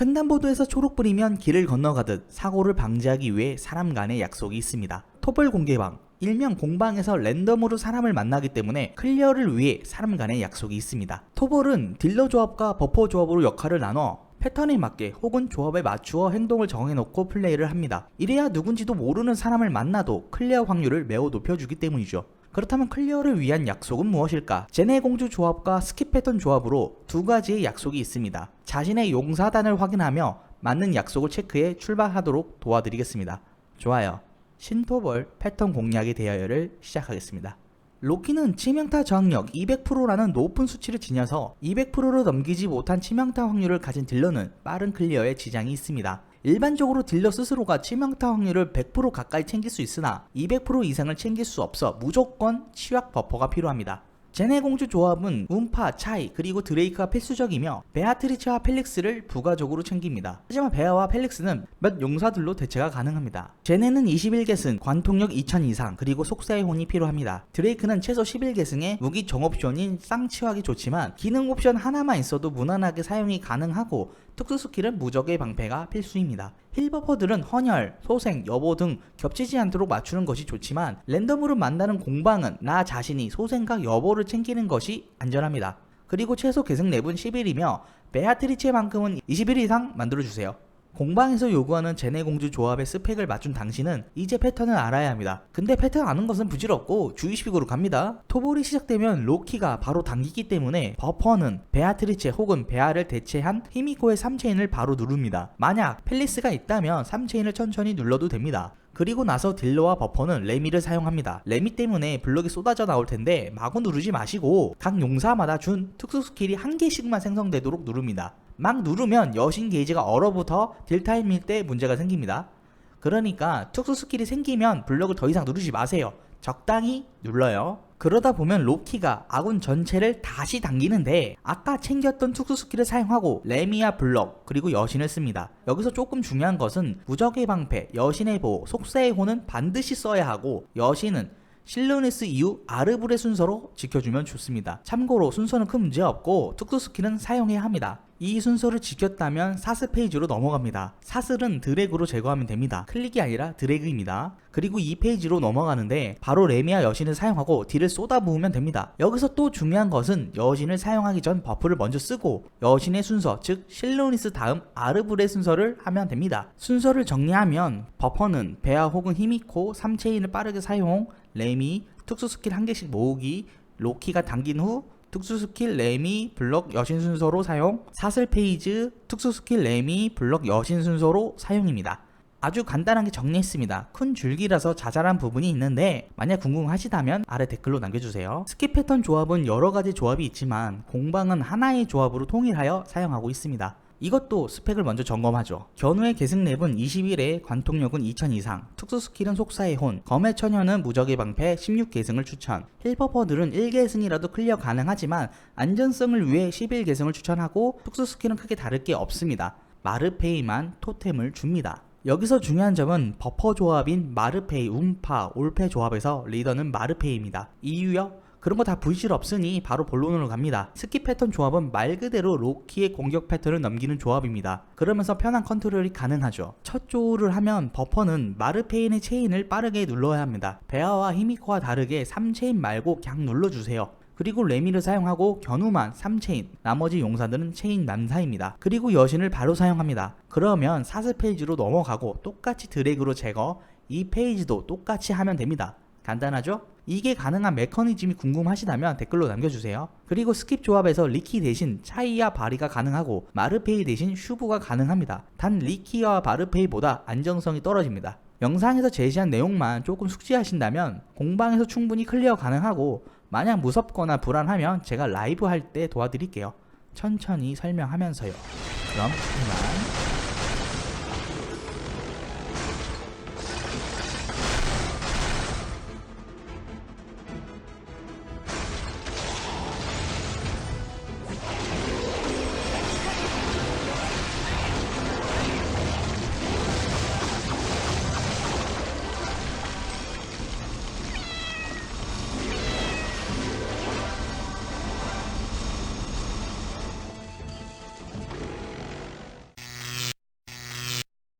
횡단보도에서 초록 불이면 길을 건너가듯 사고를 방지하기 위해 사람 간의 약속이 있습니다. 토벌 공개방 일명 공방에서 랜덤으로 사람을 만나기 때문에 클리어를 위해 사람 간의 약속이 있습니다. 토벌은 딜러 조합과 버퍼 조합으로 역할을 나눠 패턴에 맞게 혹은 조합에 맞추어 행동을 정해놓고 플레이를 합니다. 이래야 누군지도 모르는 사람을 만나도 클리어 확률을 매우 높여주기 때문이죠. 그렇다면 클리어를 위한 약속은 무엇일까? 제네 공주 조합과 스킵 패턴 조합으로 두 가지의 약속이 있습니다. 자신의 용사단을 확인하며 맞는 약속을 체크해 출발하도록 도와드리겠습니다. 좋아요. 신토벌 패턴 공략의 대여를 시작하겠습니다. 로키는 치명타 저항력 200%라는 높은 수치를 지녀서 200%로 넘기지 못한 치명타 확률을 가진 딜러는 빠른 클리어에 지장이 있습니다. 일반적으로 딜러 스스로가 치명타 확률을 100% 가까이 챙길 수 있으나 200% 이상을 챙길 수 없어 무조건 치약 버퍼가 필요합니다. 제네 공주 조합은 운파, 차이, 그리고 드레이크가 필수적이며 베아트리체와 펠릭스를 부가적으로 챙깁니다. 하지만 베아와 펠릭스는 몇 용사들로 대체가 가능합니다. 제네는 21계승, 관통력 2000 이상, 그리고 속사의 혼이 필요합니다. 드레이크는 최소 11계승에 무기 정옵션인 쌍치확이 좋지만 기능 옵션 하나만 있어도 무난하게 사용이 가능하고 특수 스킬은 무적의 방패가 필수입니다. 힐버퍼들은 헌혈, 소생, 여보 등 겹치지 않도록 맞추는 것이 좋지만 랜덤으로 만나는 공방은 나 자신이 소생과 여보를 챙기는 것이 안전합니다. 그리고 최소 계승 랩은 10일이며 베아트리체만큼은 20일 이상 만들어주세요. 공방에서 요구하는 제네 공주 조합의 스펙을 맞춘 당신은 이제 패턴을 알아야 합니다. 근데 패턴 아는 것은 부질없고 주의식으로 갑니다. 토볼이 시작되면 로키가 바로 당기기 때문에 버퍼는 베아트리체 혹은 베아를 대체한 히미코의 3체인을 바로 누릅니다. 만약 펠리스가 있다면 3체인을 천천히 눌러도 됩니다. 그리고 나서 딜러와 버퍼는 레미를 사용합니다. 레미 때문에 블럭이 쏟아져 나올 텐데 마구 누르지 마시고 각 용사마다 준 특수 스킬이 한 개씩만 생성되도록 누릅니다. 막 누르면 여신 게이지가 얼어붙어 딜타임일 때 문제가 생깁니다. 그러니까 특수 스킬이 생기면 블럭을 더 이상 누르지 마세요. 적당히 눌러요. 그러다 보면 로키가 아군 전체를 다시 당기는데 아까 챙겼던 특수 스킬을 사용하고 레미아 블럭 그리고 여신을 씁니다. 여기서 조금 중요한 것은 무적의 방패, 여신의 보호, 속세의 호는 반드시 써야 하고 여신은 실루니스 이후 아르브의 순서로 지켜주면 좋습니다. 참고로 순서는 큰 문제 없고 특수 스킬은 사용해야 합니다. 이 순서를 지켰다면 사슬 페이지로 넘어갑니다. 사슬은 드래그로 제거하면 됩니다. 클릭이 아니라 드래그입니다. 그리고 이 페이지로 넘어가는데 바로 레미아 여신을 사용하고 딜을 쏟아부으면 됩니다. 여기서 또 중요한 것은 여신을 사용하기 전 버프를 먼저 쓰고 여신의 순서 즉 실루니스 다음 아르브의 순서를 하면 됩니다. 순서를 정리하면 버퍼는 베아 혹은 히미코 3체인을 빠르게 사용 레미 특수 스킬 한 개씩 모으기 로키가 당긴 후 특수 스킬 레미 블럭 여신 순서로 사용 사슬 페이지 특수 스킬 레미 블럭 여신 순서로 사용입니다. 아주 간단하게 정리했습니다. 큰 줄기라서 자잘한 부분이 있는데 만약 궁금하시다면 아래 댓글로 남겨주세요. 스킵 패턴 조합은 여러 가지 조합이 있지만 공방은 하나의 조합으로 통일하여 사용하고 있습니다. 이것도 스펙을 먼저 점검하죠. 견우의 계승 랩은 21에 관통력은 2000 이상, 특수 스킬은 속사의 혼, 검의 처녀는 무적의 방패 16계승을 추천, 힐퍼퍼들은 1계승이라도 클리어 가능하지만 안전성을 위해 11계승을 추천하고 특수 스킬은 크게 다를 게 없습니다. 마르페이만 토템을 줍니다. 여기서 중요한 점은 버퍼 조합인 마르페이, 움파, 올페 조합에서 리더는 마르페이입니다. 이유요? 그런 거다 부실 없으니 바로 본론으로 갑니다. 스킵 패턴 조합은 말 그대로 로키의 공격 패턴을 넘기는 조합입니다. 그러면서 편한 컨트롤이 가능하죠. 첫 조를 하면 버퍼는 마르페인의 체인을 빠르게 눌러야 합니다. 베아와 히미코와 다르게 3체인 말고 그냥 눌러주세요. 그리고 레미를 사용하고 견우만 3체인, 나머지 용사들은 체인 난사입니다. 그리고 여신을 바로 사용합니다. 그러면 사슬 페이지로 넘어가고 똑같이 드래그로 제거, 이 페이지도 똑같이 하면 됩니다. 간단하죠? 이게 가능한 메커니즘이 궁금하시다면 댓글로 남겨주세요. 그리고 스킵 조합에서 리키 대신 차이와 바리가 가능하고 마르페이 대신 슈브가 가능합니다. 단 리키와 바르페이보다 안정성이 떨어집니다. 영상에서 제시한 내용만 조금 숙지하신다면 공방에서 충분히 클리어 가능하고 만약 무섭거나 불안하면 제가 라이브 할 때 도와드릴게요. 천천히 설명하면서요. 그럼 이만.